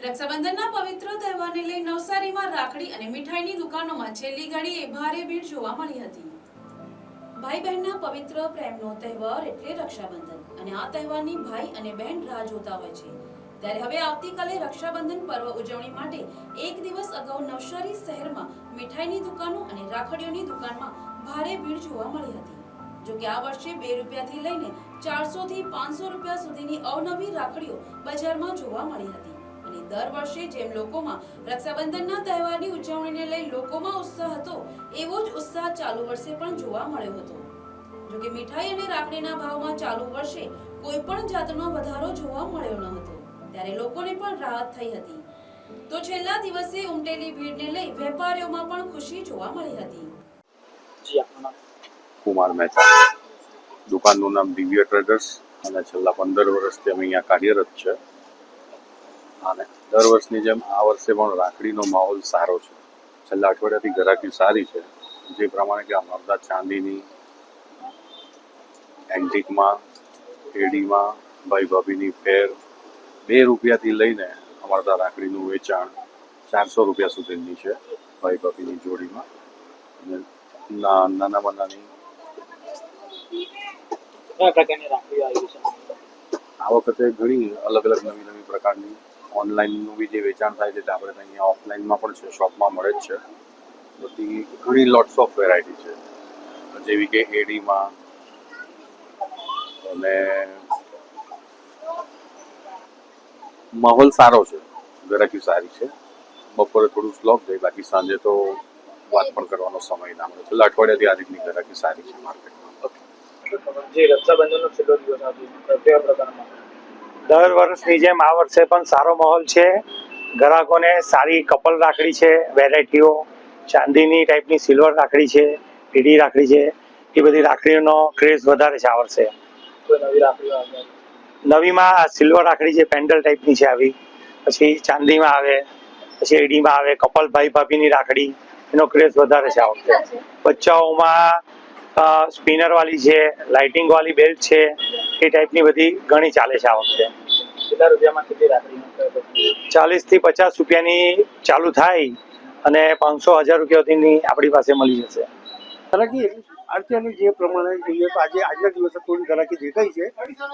રક્ષાબંધનના પવિત્ર તહેવારને લઈ નવસારીમાં રાખડી અને મીઠાઈની દુકાનોમાં છેલ્લી ઘડીએ ભારે ભીડ જોવા મળી હતી. ભાઈ બહેનના પવિત્ર પ્રેમનો તહેવાર એટલે રક્ષાબંધન અને આ તહેવારની ભાઈ અને બહેન રાહ જોતા હોય છે. ત્યારે હવે આવતીકાલે રક્ષાબંધન પર્વ ઉજવણી માટે એક દિવસ અગાઉ નવસારી શહેરમાં મીઠાઈની દુકાનો અને રાખડીઓની દુકાનમાં ભારે ભીડ જોવા મળી હતી. જો કે આ વર્ષે બે રૂપિયાથી લઈને ચારસો થી પાંચસો રૂપિયા સુધીની અવનવી રાખડીઓ બજારમાં જોવા મળી હતી. અને દર વર્ષે જેમ લોકોમાં રક્ષાબંધનના તહેવારની ઉજવણીને લઈ લોકોમાં ઉત્સાહ હતો, એવો જ ઉત્સાહ ચાલુ વર્ષે પણ જોવા મળ્યો હતો. જોકે મીઠાઈ અને રાખડીના ભાવમાં ચાલુ વર્ષે કોઈ પણ જાતનો વધારો જોવા મળ્યો ન હતો. ત્યારે લોકોને પણ રાહત થઈ હતી. તો છેલ્લા દિવસે ઉમટેલી ભીડને લઈ વેપારીઓમાં પણ ખુશી જોવા મળી હતી. કુમાર મહેતા. દુકાનનું નામ દિવ્ય ટ્રેડર્સ. અને છેલ્લા પંદર વર્ષથી અમે અહીંયા કાર્યરત છે. અને દર વર્ષની જેમ આ વર્ષે પણ રાખડીનો માહોલ સારો છે. છેલ્લા અઠવાડિયાથી ગરાકી સારી છે. જે પ્રમાણે કે અમારા ચાંદીની એન્ટિકમાં એડીમાં ભાઈ ભાભીની ફેર બે રૂપિયાથી લઈને અમારા ત્યાં રાખડીનું વેચાણ ચારસો રૂપિયા સુધીની છે ભાઈ ભાભીની જોડીમાં. અને નાનામાં નાની આ વખતે ઘણી અલગ અલગ નવી નવી પ્રકારની ઓનલાઈનનું બી જે વેચાણ થાય છે તે આપણે અહીંયા ઓફલાઈનમાં પણ છે શોપમાં મળે જ છે. બધી ઘણી લોટ્સ ઓફ વેરાયટી છે. જેવી કે એડીમાં અને માહોલ સારો છે. ગરાકી સારી છે. બપોરે થોડું સ્લો જાય બાકી સાંજે તો વાત પણ કરવાનો સમય ના મળે. છેલ્લા અઠવાડિયાથી આ રીતની ગ્રાહકી સારી છે માર્કેટમાં જે રક્ષાબંધનનો છેલ્લો દિવસ હતો કયા પ્રકારમાં દર વર્ષની જેમ આ વર્ષે પણ સારો માહોલ છે. ગ્રાહકોને સારી કપલ રાખડી છે વેરાયટીઓ ચાંદીની ટાઈપની સિલ્વર રાખડી છે પીડી રાખડી છે. એ બધી રાખડીઓનો ક્રેઝ વધારે છે આ વર્ષે. નવીમાં આ સિલ્વર રાખડી છે પેન્ડલ ટાઈપની છે આવી. પછી ચાંદીમાં આવે પછી એડીમાં આવે કપલ ભાઈ ભાભીની રાખડી. એનો ક્રેઝ વધારે છે આ વખતે. બચ્ચાઓમાં સ્પિનર વાળી છે લાઇટિંગ વાળી બેલ્ટ છે એ ટાઈપની બધી ઘણી ચાલે છે આ વખતે. ચાલીસથી પચાસ રૂપિયાની ચાલુ થાય અને પાંચસો હજાર રૂપિયા સુધીની આપણી પાસે મળી જશે. ગરાકી અત્યારનું જે પ્રમાણે જોઈએ તો આજે આજના દિવસે થોડી ગરાકી દેખાય છે.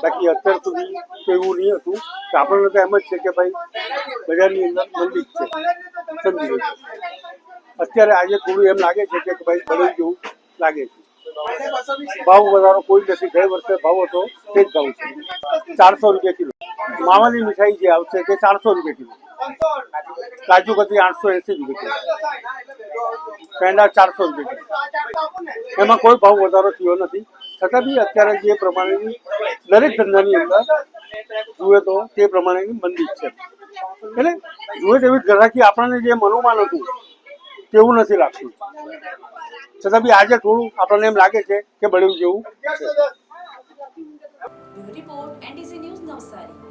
બાકી અત્યાર સુધી તો એવું નહીં હતું. કે આપણને તો એમ જ છે કે ભાઈ બજારની અંદર મંદી છે. સમજી અત્યારે આજે થોડું એમ લાગે છે કે ભાઈ બદલ જેવું લાગે છે. ભાવ વધારો કોઈ નથી. ગયે વર્ષે ભાવ હતો તે જ ભાવ છે. ચારસો રૂપિયા કિલો. માવાની મીઠાઈ જે આવશે તે ચારસો રૂપિયા કિલો. કાજુ કતરી આઠસો એસી રૂપિયા કિલો. પેંડા ચારસો રૂપિયા કિલો. એમાં કોઈ ભાવ વધારો થયો નથી. છતાં બી અત્યારે જે પ્રમાણેની દરેક ધંધાની અંદર જુએ તો તે પ્રમાણેની મંદી છે. એટલે જુએ તેવી ગ્રાહકી આપણને જે મનોમાન હતું તેવું નથી લાગતું. છતાં બી આજે થોડું આપણને એમ લાગે છે કે બળ્યું જેવું. Report NDC news Navsari.